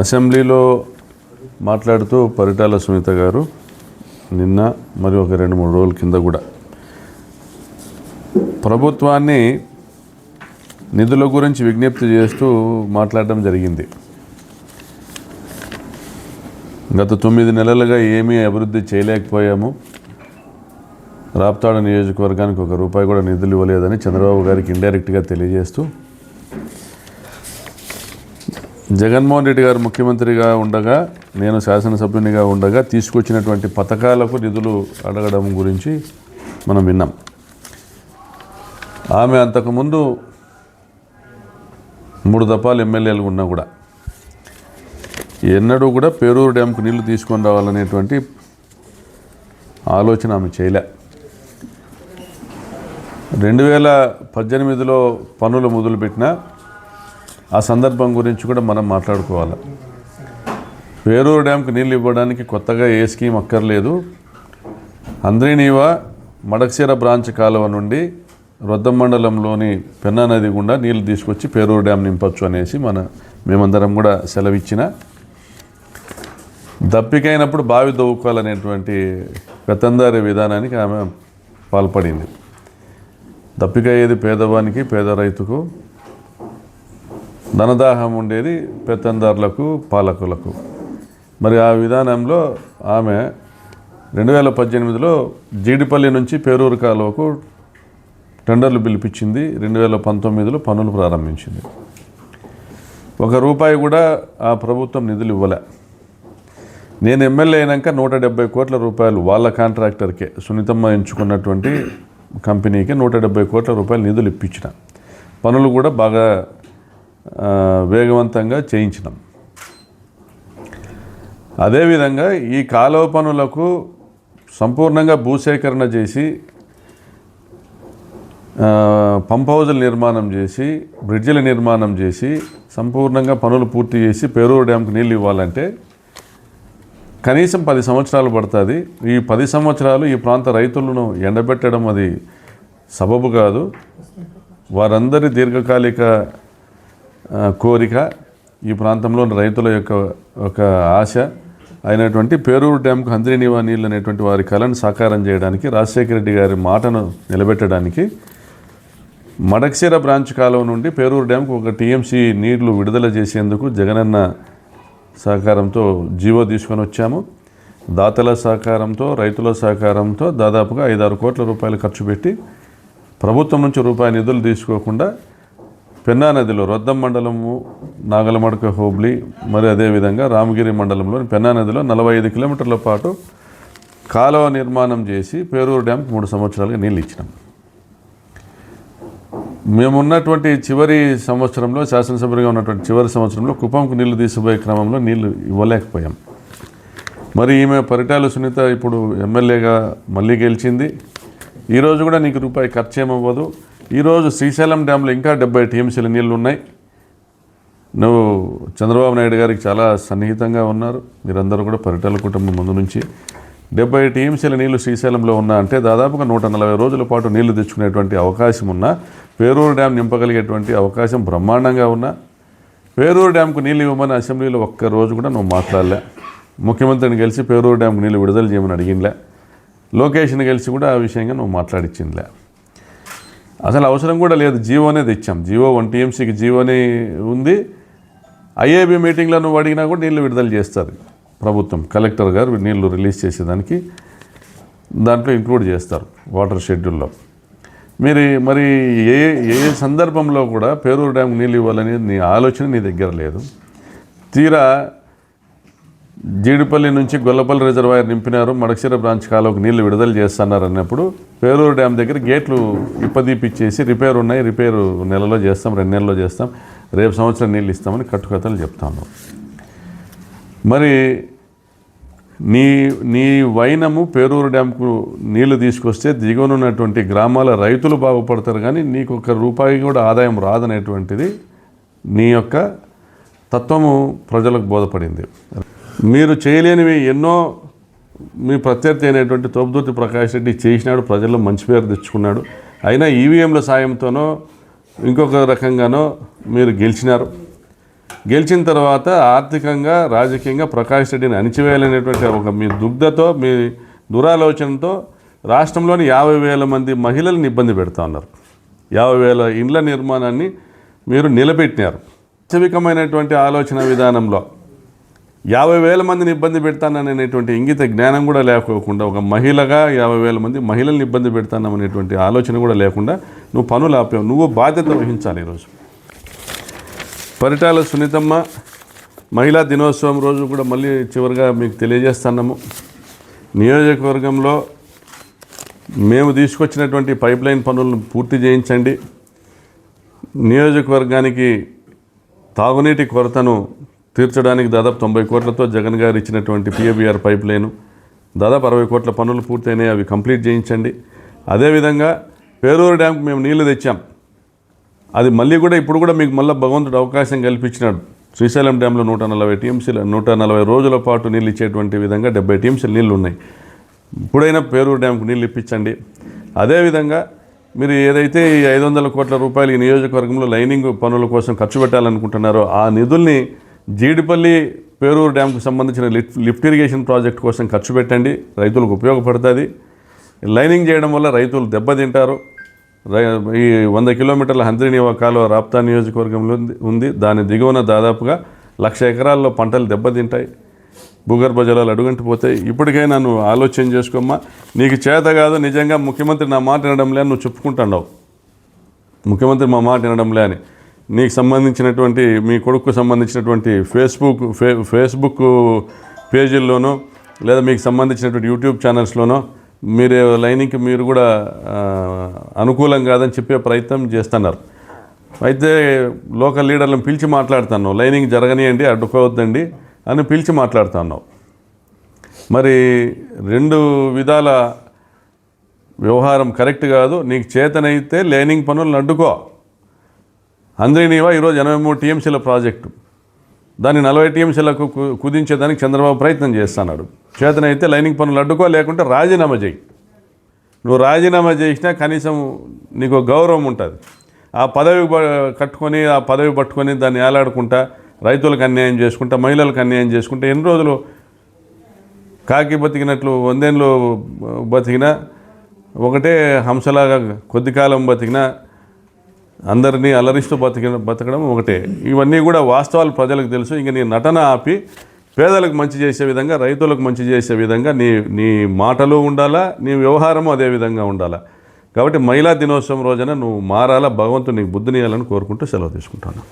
అసెంబ్లీలో మాట్లాడుతూ పరిటాల సునీత గారు నిన్న మరి ఒక రెండు మూడు రోజుల కింద కూడా. ప్రభుత్వాన్ని నిధుల గురించి విజ్ఞప్తి చేస్తూ మాట్లాడడం జరిగింది. గత తొమ్మిది నెలలుగా ఏమీ అభివృద్ధి చేయలేకపోయాము. రాప్తాడు నియోజకవర్గానికి ఒక రూపాయి కూడా నిధులు ఇవ్వలేదని చంద్రబాబు గారికి ఇండైరెక్ట్గా తెలియజేస్తూ జగన్మోహన్ రెడ్డి గారు ముఖ్యమంత్రిగా ఉండగా నేను శాసనసభ్యునిగా ఉండగా తీసుకొచ్చినటువంటి పథకాలకు నిధులు అడగడం గురించి మనం విన్నాం. ఆమె అంతకుముందు మూడు దఫాలు ఎమ్మెల్యేలు ఉన్నా కూడా ఎన్నడూ కూడా పేరూరు డ్యాంకు నీళ్ళు తీసుకొని రావాలనేటువంటి ఆలోచన ఆమె చేయలే. రెండు వేల పద్దెనిమిదిలో పనులు మొదలుపెట్టిన ఆ సందర్భం గురించి కూడా మనం మాట్లాడుకోవాలి. పేరూరు డ్యాంకు నీళ్ళు ఇవ్వడానికి కొత్తగా ఏ స్కీమ్ అక్కర్లేదు. అంద్రీనీవ మడక్సీర బ్రాంచ్ కాలువ నుండి రొద్దం మండలంలోని పెన్నా నది గుండా నీళ్ళు తీసుకొచ్చి పేరూరు డ్యాం నింపొచ్చు అనేసి మన మేమందరం కూడా సెలవిచ్చిన. దప్పికైనప్పుడు బావి దవ్వుకోవాలనేటువంటి పెత్తందారి విధానానికి ఆమె పాల్పడింది. దప్పిక అయ్యేది పేదవానికి పేద రైతుకు ధనదాహం ఉండేది పెత్తందారులకు పాలకులకు. మరి ఆ విధానంలో ఆమె రెండు వేల పద్దెనిమిదిలో జీడిపల్లి నుంచి పేరూరు కాలువకు టెండర్లు పిలిపించింది. రెండు వేల పంతొమ్మిదిలో పనులు ప్రారంభించింది. ఒక రూపాయి కూడా ఆ ప్రభుత్వం నిధులు ఇవ్వలే. నేను ఎమ్మెల్యే అయినాక నూట డెబ్బై కోట్ల రూపాయలు వాళ్ళ కాంట్రాక్టర్కే సునీతమ్మ ఎంచుకున్నటువంటి కంపెనీకి నూట డెబ్బై కోట్ల రూపాయలు నిధులు ఇప్పించిన. పనులు కూడా బాగా వేగవంతంగా చేయించినాం. అదేవిధంగా ఈ కాలువ పనులకు సంపూర్ణంగా భూసేకరణ చేసి పంప్ హౌజుల నిర్మాణం చేసి బ్రిడ్జిల నిర్మాణం చేసి సంపూర్ణంగా పనులు పూర్తి చేసి పేరూరు డ్యాంకు నీళ్ళు ఇవ్వాలంటే కనీసం పది సంవత్సరాలు పడుతుంది. ఈ పది సంవత్సరాలు ఈ ప్రాంత రైతులను ఎండబెట్టడం అది సబబు కాదు. వారందరి దీర్ఘకాలిక కోరిక ఈ ప్రాంతంలోని రైతుల యొక్క ఒక ఆశ అయినటువంటి పేరూరు డ్యాంకు హంద్రీనివా నీళ్ళు అనేటువంటి వారి కళను సాకారం చేయడానికి రాజశేఖర రెడ్డి గారి మాటను నిలబెట్టడానికి మడక్సీర బ్రాంచ్ కాలువ నుండి పేరూరు డ్యాంకు ఒక టీఎంసీ నీళ్ళు విడుదల చేసేందుకు జగనన్న సహకారంతో జీవో తీసుకొని వచ్చాము. దాతల సహకారంతో రైతుల సహకారంతో దాదాపుగా ఐదారు కోట్ల రూపాయలు ఖర్చు పెట్టి ప్రభుత్వం నుంచి రూపాయి నిధులు తీసుకోకుండా పెన్నా నదిలో రొద్దం మండలము నాగలమడక హోబ్లీ మరి అదేవిధంగా రామగిరి మండలంలోని పెన్నా నదిలో నలభై ఐదు కిలోమీటర్ల పాటు కాలువ నిర్మాణం చేసి పేరూరు డ్యాంకు మూడు సంవత్సరాలుగా నీళ్ళు ఇచ్చినాం. మేమున్నటువంటి చివరి సంవత్సరంలో శాసనసభ్యులుగా ఉన్నటువంటి చివరి సంవత్సరంలో కుప్పంకు నీళ్ళు తీసిపోయే క్రమంలో నీళ్ళు ఇవ్వలేకపోయాం. మరి ఈమె పరిటాల సునీత ఇప్పుడు ఎమ్మెల్యేగా మళ్ళీ గెలిచింది. ఈరోజు కూడా నీకు రూపాయి ఖర్చు ఏమవ్వదు ఈరోజు శ్రీశైలం డ్యాంలో ఇంకా డెబ్బై టీఎంసీల నీళ్ళు ఉన్నాయి నువ్వు చంద్రబాబు నాయుడు గారికి చాలా సన్నిహితంగా ఉన్నారు. మీరందరూ కూడా పర్యటన కుటుంబం ముందు నుంచి. డెబ్బై టీఎంసీల నీళ్ళు శ్రీశైలంలో ఉన్నా అంటే దాదాపుగా నూట నలభై రోజుల పాటు నీళ్ళు తెచ్చుకునేటువంటి అవకాశం ఉన్నా పేరూరు డ్యామ్ నింపగలిగేటువంటి అవకాశం బ్రహ్మాండంగా ఉన్నా పేరూరు డ్యాంకు నీళ్ళు ఇవ్వమని అసెంబ్లీలో ఒక్క రోజు కూడా నువ్వు మాట్లాడలే. ముఖ్యమంత్రిని కలిసి పేరూరు డ్యాంకు నీళ్ళు విడుదల చేయమని అడిగినలే లోకేష్ని కలిసి కూడా ఆ విషయంగా నువ్వు మాట్లాడిచ్చిందిలే. అసలు అవసరం కూడా లేదు జియోనే తెచ్చాం. జియో వన్ టీఎంసీకి జీవోనే ఉంది. ఐఏబీ మీటింగ్లో నువ్వు అడిగినా కూడా నీళ్ళు విడుదల చేస్తారు ప్రభుత్వం. కలెక్టర్ గారు నీళ్ళు రిలీజ్ చేసేదానికి దాంట్లో ఇంక్లూడ్ చేస్తారు వాటర్ షెడ్యూల్లో. మీరు మరి ఏ ఏ సందర్భంలో కూడా పేరూరు డ్యామ్ నీళ్ళు ఇవ్వాలనేది నీ ఆలోచన నీ దగ్గర లేదు. తీరా జీడిపల్లి నుంచి గొల్లపల్లి రిజర్వాయర్ నింపినారు. మడకశిర బ్రాంచ్ కాలువకు నీళ్ళు విడుదల చేస్తున్నారు అన్నప్పుడు పేరూరు డ్యామ్ దగ్గర గేట్లు ఇప్పదీపిచ్చేసి రిపేర్ ఉన్నాయి. రిపేరు నెలలో చేస్తాం రెండు నెలల్లో చేస్తాం. రేపు సంవత్సరం నీళ్ళు ఇస్తామని కట్టుకథలు చెప్తాను. మరి నీ నీ వైనము పేరూరు డ్యాంకు నీళ్ళు తీసుకొస్తే దిగువనున్నటువంటి గ్రామాల రైతులు బాగుపడతారు కానీ నీకు ఒక రూపాయి కూడా ఆదాయం రాదనేటువంటిది నీ యొక్క తత్వము ప్రజలకు బోధపడింది. మీరు చేయలేనివి ఎన్నో మీ ప్రత్యర్థి అయినటువంటి తోపుదూర్తి ప్రకాష్ రెడ్డి చేసినాడు ప్రజల్లో మంచి పేరు తెచ్చుకున్నాడు. అయినా ఈవీఎంల సాయంతోనో ఇంకొక రకంగానో మీరు గెలిచినారు. గెలిచిన తర్వాత ఆర్థికంగా రాజకీయంగా ప్రకాష్ రెడ్డిని అణిచివేయాలనేటువంటి ఒక మీ దుగ్ధతో మీ దురాలోచనతో రాష్ట్రంలోని యాభై వేల మంది మహిళలను ఇబ్బంది పెడతా ఉన్నారు. యాభై వేల ఇండ్ల నిర్మాణాన్ని మీరు నిలబెట్టినారు. వాస్తవికమైనటువంటి ఆలోచన విధానంలో యాభై వేల మందిని ఇబ్బంది పెడతాననేటువంటి ఇంగిత జ్ఞానం కూడా లేకోకుండా ఒక మహిళగా యాభై వేల మంది మహిళల్ని ఇబ్బంది పెడతాననేటువంటి ఆలోచన కూడా లేకుండా నువ్వు పనులు ఆపావు నువ్వు బాధ్యత వహించాలి ఈరోజు. పరిటాల సునీతమ్మ మహిళా దినోత్సవం రోజు కూడా మళ్ళీ చివరిగా మీకు తెలియజేస్తున్నాము. నియోజకవర్గంలో మేము తీసుకొచ్చినటువంటి పైప్ లైన్ పనులను పూర్తి చేయించండి. నియోజకవర్గానికి తాగునీటి కొరతను తీర్చడానికి దాదాపు తొంభై కోట్లతో జగన్ గారు ఇచ్చినటువంటి పిఏబిఆర్ పైప్ లైను దాదాపు అరవై కోట్ల పనులు పూర్తయినాయి అవి కంప్లీట్ చేయించండి. అదేవిధంగా పేరూరు డ్యాంకు మేము నీళ్ళు తెచ్చాం. అది మళ్ళీ కూడా ఇప్పుడు కూడా మీకు మళ్ళీ భగవంతుడు అవకాశం కల్పించినాడు. శ్రీశైలం డ్యాంలో నూట నలభై టీఎంసీలు నూట నలభై రోజుల పాటు నీళ్ళు ఇచ్చేటువంటి విధంగా డెబ్బై టీఎంసీలు నీళ్ళు ఉన్నాయి ఇప్పుడైనా పేరూరు డ్యాంకు నీళ్ళు ఇప్పించండి. అదేవిధంగా మీరు ఏదైతే ఈ ఐదు వందల కోట్ల రూపాయలు ఈ నియోజకవర్గంలో లైనింగ్ పనుల కోసం ఖర్చు పెట్టాలనుకుంటున్నారో ఆ నిధుల్ని జీడిపల్లి పేరూరు డ్యాంకు సంబంధించిన లిఫ్ట్ లిఫ్ట్ ఇరిగేషన్ ప్రాజెక్ట్ కోసం ఖర్చు పెట్టండి. రైతులకు ఉపయోగపడుతుంది. లైనింగ్ చేయడం వల్ల రైతులు దెబ్బతింటారు. రై- ఈ వంద కిలోమీటర్ల హంద్రీనివా కాలువ రాప్తా నియోజకవర్గంలో ఉంది- దాని దిగువన దాదాపుగా లక్ష ఎకరాల్లో పంటలు దెబ్బతింటాయి. భూగర్భ జలాలు అడుగంటిపోతాయి ఇప్పటికే నన్ను ఆలోచన చేసుకోమ్మా. నీకు చేత కాదు నిజంగా ముఖ్యమంత్రి నా మాట వినడంలే అని నువ్వు చెప్పుకుంటున్నావు. ముఖ్యమంత్రి మా మాట వినడంలే అని. నీకు సంబంధించినటువంటి మీ కొడుకు సంబంధించినటువంటి ఫేస్బుక్ ఫే ఫేస్బుక్ పేజీల్లోనో లేదా మీకు సంబంధించినటువంటి యూట్యూబ్ ఛానల్స్లోనో మీరు లైనింగ్కి మీరు కూడా అనుకూలం కాదని చెప్పే ప్రయత్నం చేస్తున్నారు. అయితే లోకల్ లీడర్లను పిలిచి మాట్లాడుతున్నావు. లైనింగ్ జరగనియండి అడ్డుకోవద్దండి అని పిలిచి మాట్లాడుతున్నావు. మరి రెండు విధాల వ్యవహారం కరెక్ట్ కాదు. నీకు చేతనైతే లైనింగ్ పనులను అడ్డుకో. అందరినీవా ఈరోజు ఎనభై మూడు టీఎంసీల ప్రాజెక్టు. దాన్ని నలభై టీఎంసీలకు కు- కుదించేదానికి చంద్రబాబు ప్రయత్నం చేస్తున్నాడు. చేతనైతే లైనింగ్ పనులు అడ్డుకో లేకుంటే రాజీనామా చేయి. నువ్వు రాజీనామా చేసినా కనీసం నీకు గౌరవం ఉంటుంది. ఆ పదవి కట్టుకొని ఆ పదవి పట్టుకొని దాన్ని ఏలాడుకుంటా రైతులకు అన్యాయం చేసుకుంటా మహిళలకు అన్యాయం చేసుకుంటా ఎన్ని రోజులు కాకి బతికినట్లు వందేళ్ళు బతికినా ఒకటే హంసలాగా కొద్ది కాలం బతికినా అందరినీ అలరిస్తూ బతిక బతకడం ఒకటే. ఇవన్నీ కూడా వాస్తవాలు ప్రజలకు తెలుసు. ఇంక నీ నటన ఆపి పేదలకు మంచి చేసే విధంగా రైతులకు మంచి చేసే విధంగా నీ నీ మాటలు ఉండాలా నీ వ్యవహారము అదే విధంగా ఉండాలా. కాబట్టి మహిళా దినోత్సవం రోజున నువ్వు మారాలా భగవంతుడు నీకు బుద్ధినియాలని కోరుకుంటూ సెలవు తీసుకుంటాను.